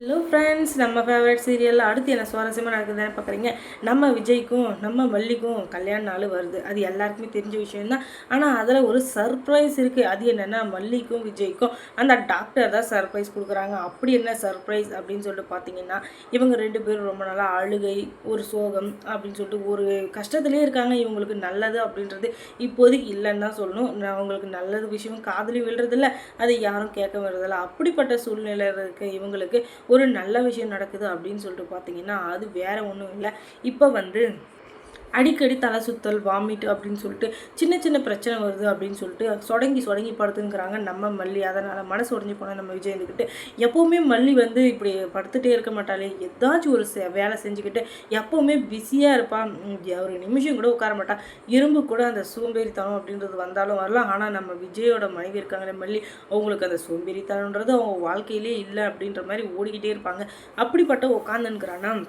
Hello friends நம்ம favourite சீரியலில் அடுத்து என்ன சுவாரஸ்யமாக நடக்குதுன்னு பார்க்குறீங்க? நம்ம விஜய்க்கும் நம்ம மல்லிக்கும் கல்யாண நாள் வருது. அது எல்லாருக்குமே தெரிஞ்ச விஷயம்தான். ஆனால் அதில் ஒரு சர்ப்ரைஸ் இருக்குது அது என்னென்னா மல்லிக்கும் விஜய்க்கும் அந்த டாக்டர் தான் சர்ப்ரைஸ் கொடுக்குறாங்க. அப்படி என்ன சர்ப்ரைஸ் அப்படின்னு சொல்லிட்டு பார்த்தீங்கன்னா இவங்க ரெண்டு பேரும் ரொம்ப நாளாக அழுகை ஒரு சோகம் அப்படின்னு சொல்லிட்டு ஒரு கஷ்டத்துலேயே இருக்காங்க. இவங்களுக்கு நல்லது அப்படின்றது இப்போதைக்கு இல்லைன்னு தான் சொல்லணும். நான் அவங்களுக்கு நல்லது விஷயம் காதலி விழுறதில்ல. அதை யாரும் கேட்க வர்றதில்ல அப்படிப்பட்ட சூழ்நிலை இருக்க இவங்களுக்கு ஒரு நல்ல விஷயம் நடக்குது அப்படின்னு சொல்லிட்டு பார்த்தீங்கன்னா அது வேறு ஒன்றும் இல்லை. இப்போ வந்து அடிக்கடி தலை சுத்தல் வாமிட் அப்படின்னு சொல்லிட்டு சின்ன சின்ன பிரச்சனை வருது அப்படின்னு சொல்லிட்டு சொடங்கி சொடங்கி படுத்துங்கிறாங்க நம்ம மல்லி. அதனால் மனசு உடஞ்சி போனால் நம்ம விஜய் இருந்துக்கிட்டு எப்போவுமே மல்லி வந்து இப்படி படுத்துகிட்டே இருக்க மாட்டாளே. ஏதாச்சும் ஒரு செ- வேலை செஞ்சுக்கிட்டு எப்போவுமே பிஸியாக இருப்பான் ஒரு நிமிஷம் கூட உட்கார மாட்டான் இரும்பு கூட அந்த சோம்பேறித்தனம் அப்படின்றது வந்தாலும் வரலாம். ஆனால் நம்ம விஜயோட மனைவி இருக்காங்களே மல்லி அவங்களுக்கு அந்த சோம்பேறித்தனன்றது அவங்க வாழ்க்கையிலே இல்லை அப்படின்ற மாதிரி ஓடிக்கிட்டே இருப்பாங்க. அப்படிப்பட்ட உட்காந்துன்னுக்குறானா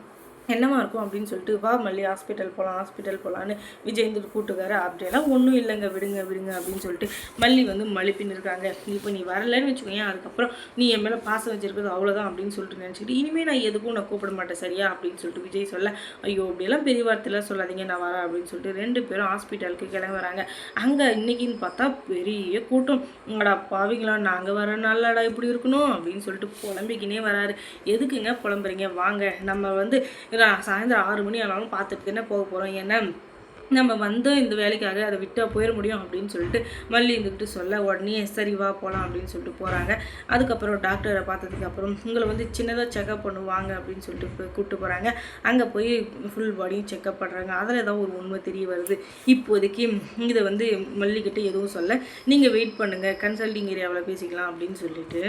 என்னவா இருக்கும் அப்படின்னு சொல்லிட்டு வா மல்லி ஹாஸ்பிட்டல் போகலாம் ஹாஸ்பிட்டல் போகலான்னு விஜய் வந்து கூட்டுக்காரு அப்படியெல்லாம் ஒன்றும் இல்லைங்க விடுங்க விடுங்க அப்படின்னு சொல்லிட்டு மல்லி வந்து மலிப்பின்னு இருக்காங்க. இப்போ நீ வரலன்னு வச்சுக்கோங்க அதுக்கப்புறம் நீ என் மேலே பாசம் வச்சிருக்கிறது அவ்வளோதான் அப்படின்னு சொல்லிட்டு நினச்சிட்டு இனிமேல் நான் எதுக்கும் நான் கூப்பிட மாட்டேன் சரியா? அப்படின்னு சொல்லிட்டு விஜய் சொல்ல ஐயோ அப்படியெல்லாம் பெரிய வார்த்தையெல்லாம் சொல்லாதீங்க நான் வரேன் அப்படின்னு சொல்லிட்டு ரெண்டு பேரும் ஹாஸ்பிட்டலுக்கு கிளம்புறாங்க வராங்க. அங்கே இன்னைக்குன்னு பார்த்தா பெரிய கூட்டம். அடா பாவிங்களா நாங்கள் வர நல்லாடா இப்படி இருக்கணும் அப்படின்னு சொல்லிட்டு புலம்பிக்கினே வராரு. எதுக்குங்க புலம்புறீங்க? வாங்க நம்ம வந்து நான் சாயந்தரம் ஆறு மணி ஆனாலும் பார்த்துட்டு தானே போக போகிறோம் ஏன்னா நம்ம வந்து இந்த வேலைக்காக அதை விட்டால் போயிட முடியும் அப்படின்னு சொல்லிட்டு மல்லி இருந்துக்கிட்டு சொல்ல உடனே சரி வா போகலாம் அப்படின்னு சொல்லிட்டு போகிறாங்க அதுக்கப்புறம் டாக்டரை பார்த்ததுக்கப்புறம் உங்களை வந்து சின்னதாக செக்அப் பண்ணுவாங்க அப்படின்னு சொல்லிட்டு கூப்பிட்டு போகிறாங்க அங்கே போய் ஃபுல் பாடியும் செக்அப் பண்ணுறாங்க அதில் ஏதாவது ஒரு உண்மை தெரிய வருது. இப்போதைக்கு இதை வந்து மல்லிக்கிட்ட எதுவும் சொல்ல நீங்கள் வெயிட் பண்ணுங்கள் கன்சல்டிங் ஏரியாவில் பேசிக்கலாம் அப்படின்னு சொல்லிட்டு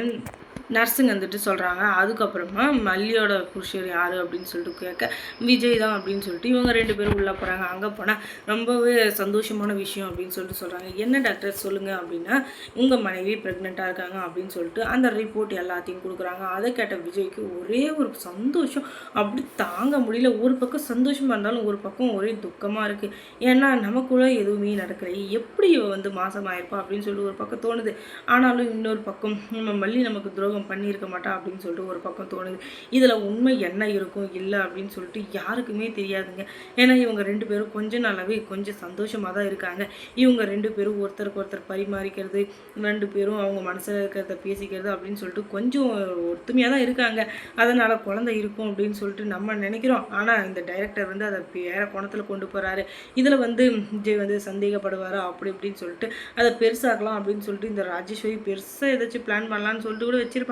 நர்ஸுங்க வந்துட்டு சொல்கிறாங்க அதுக்கப்புறமா மல்லியோட புருஷர் யார் அப்படின்னு சொல்லிட்டு கேட்க விஜய் தான் அப்படின்னு சொல்லிட்டு இவங்க ரெண்டு பேரும் உள்ளே போகிறாங்க அங்கே போனால் ரொம்பவே சந்தோஷமான விஷயம் அப்படின்னு சொல்லிட்டு சொல்கிறாங்க என்ன டாக்டர் சொல்லுங்கள் அப்படின்னா உங்கள் மனைவி ப்ரெக்னெண்ட்டாக இருக்காங்க அப்படின்னு சொல்லிட்டு அந்த ரிப்போர்ட் எல்லாத்தையும் கொடுக்குறாங்க. அதை கேட்ட விஜய்க்கு ஒரே ஒரு சந்தோஷம். அப்படி தாங்க முடியல. ஒரு பக்கம் சந்தோஷமாக இருந்தாலும் ஒரு பக்கம் ஒரே துக்கமாக இருக்குது ஏன்னா நமக்குள்ள எதுவுமே நடக்கலை எப்படி இவ வந்து மாசமாயிருப்பா அப்படின்னு சொல்லிட்டு ஒரு பக்கம் தோணுது. ஆனாலும் இன்னொரு பக்கம் நம்ம மல்லி நமக்கு துரோகம் பண்ணியிருக்க மாட்டா அப்படின்னு சொல்லிட்டு ஒரு பக்கம் தோணுது. இதில் உண்மை என்ன இருக்கும்? இல்லை அப்படின்னு சொல்லிட்டு யாருக்குமே தெரியாதுங்க. ஏன்னா இவங்க ரெண்டு பேரும் கொஞ்ச நாளாகவே கொஞ்சம் சந்தோஷமாக தான் இருக்காங்க. இவங்க ரெண்டு பேரும் ஒருத்தருக்கு ஒருத்தர் பரிமாறிக்கிறது ரெண்டு பேரும் அவங்க மனசில் இருக்கிறத பேசிக்கிறது அப்படின்னு சொல்லிட்டு கொஞ்சம் ஒத்துமையாக தான் இருக்காங்க. அதனால் குழந்தை இருக்கும் அப்படின்னு சொல்லிட்டு நம்ம நினைக்கிறோம். ஆனால் இந்த டைரக்டர் வந்து அதை வேற கோணத்தில் கொண்டு போகிறாரு இதில் வந்து விஜய் வந்து சந்தேகப்படுவாரா? அப்படி இப்படின்னு சொல்லிட்டு அதை பெருசாக்கலாம் அப்படின்னு சொல்லிட்டு இந்த ராஜேஸ்வரி பெருசாக ஏதாச்சும் பிளான் பண்ணலான்னு சொல்லிட்டு கூட வச்சிருப்பாங்க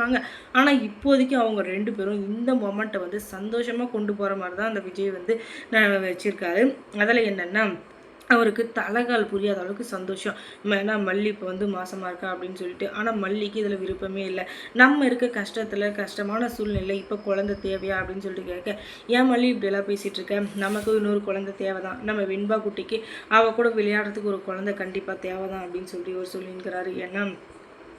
ஆனால் இப்போதைக்கு அவங்க ரெண்டு பேரும் இந்த மொமெண்ட்டை வந்து சந்தோஷமாக கொண்டு போகிற மாதிரி தான் அந்த விஜய் வந்து வச்சுருக்காரு. அதில் என்னென்னா அவருக்கு தலைகால் புரியாத அளவுக்கு சந்தோஷம். ஏன்னா மல்லி இப்போ வந்து மாசமாக இருக்கா அப்படின்னு சொல்லிட்டு ஆனால் மல்லிக்கு இதில் விருப்பமே இல்லை. நம்ம இருக்க கஷ்டத்தில் கஷ்டமான சூழ்நிலை இப்போ குழந்தை தேவையா அப்படின்னு சொல்லிட்டு கேட்க ஏன் மல்லி இப்படியெல்லாம் பேசிகிட்டு இருக்க? நமக்கு இன்னொரு குழந்தை தேவை தான் நம்ம வெண்பா குட்டிக்கு அவள் கூட விளையாடுறதுக்கு ஒரு குழந்தை கண்டிப்பாக தேவை தான் அப்படின்னு சொல்லி ஒரு சொல்லியிருக்கிறாரு ஏன்னா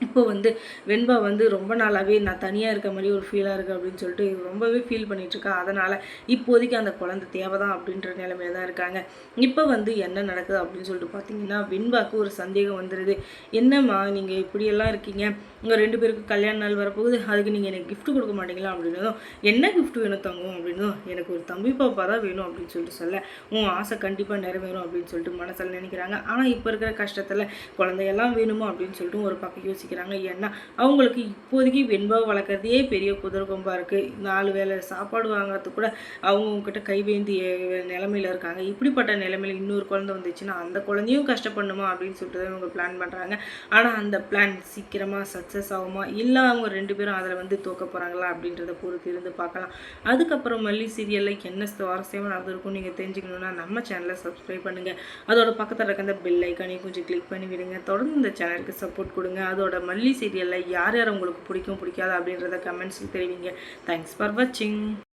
இப்போ வந்து வெண்பா வந்து ரொம்ப நாளாகவே நான் தனியாக இருக்க மாதிரி ஒரு ஃபீலாக இருக்குது அப்படின்னு சொல்லிட்டு ரொம்பவே ஃபீல் பண்ணிகிட்ருக்கா அதனால் இப்போதைக்கு அந்த குழந்தை தேவை தான் அப்படின்ற நிலைமையில தான் இருக்காங்க. இப்போ வந்து என்ன நடக்குது அப்படின்னு சொல்லிட்டு பார்த்தீங்கன்னா வெண்பாக்கு ஒரு சந்தேகம் வந்துடுது என்னம்மா நீங்கள் இப்படியெல்லாம் இருக்கீங்க? உங்கள் ரெண்டு பேருக்கு கல்யாண நாள் வரப்போகுது. அதுக்கு நீங்கள் எனக்கு கிஃப்ட் கொடுக்க மாட்டீங்களா அப்படின்னதும் என்ன கிஃப்ட் வேணும் தங்கும்? அப்படின்னும் எனக்கு ஒரு தம்பி பாப்பா தான் வேணும் அப்படின்னு சொல்லிட்டு சொல்ல. உன் ஆசை கண்டிப்பாக நிறைவேறும் அப்படின்னு சொல்லிட்டு மனசில் நினைக்கிறாங்க. ஆனால் இப்போ இருக்கிற கஷ்டத்தில் குழந்தையெல்லாம் வேணுமா அப்படின்னு சொல்லிட்டு ஒரு பக்கம் யோசிக்கிறாங்க. ஏன்னா அவங்களுக்கு இப்போதைக்கு வெண்பா வளர்க்குறதே பெரிய குதிரை கொம்பா இருக்குது நாலு வேளை சாப்பாடு வாங்குறதுக்கு கூட அவங்கக்கிட்ட கைவேந்தி நிலமையில இருக்காங்க. இப்படிப்பட்ட நிலமையில் இன்னொரு குழந்தை வந்துச்சுன்னா அந்த குழந்தையும் கஷ்டப்படணுமா அப்படின்னு சொல்லிட்டு தான் இவங்க பிளான் பண்ணுறாங்க ஆனால் அந்த பிளான் சீக்கிரமாக சக்ஸஸ் ஆகுமா? இல்லை அவங்க ரெண்டு பேரும் அதில் வந்து தோக்க போகிறாங்களா அப்படின்றத பொறுத்து இருந்து பார்க்கலாம். அதுக்கப்புறம் மல்லி சீரியலில் என்ன சுவாரஸ்யமாக நடந்திருக்கும் நீங்கள் தெரிஞ்சுக்கணுன்னா நம்ம சேனலை சப்ஸ்கிரைப் பண்ணுங்கள் அதோட பக்கத்தில் இருக்க அந்த பெல் ஐக்கானையும் கொஞ்சம் கிளிக் பண்ணி விடுங்க தொடர்ந்து இந்த சேனலுக்கு சப்போர்ட் கொடுங்க. அதோட மல்லி சீரியலில் யார் யார் உங்களுக்கு பிடிக்கும் பிடிக்காது அப்படின்றத கமெண்ட்ஸில் தெரிவிங்க. தேங்க்ஸ் ஃபார் வாட்சிங்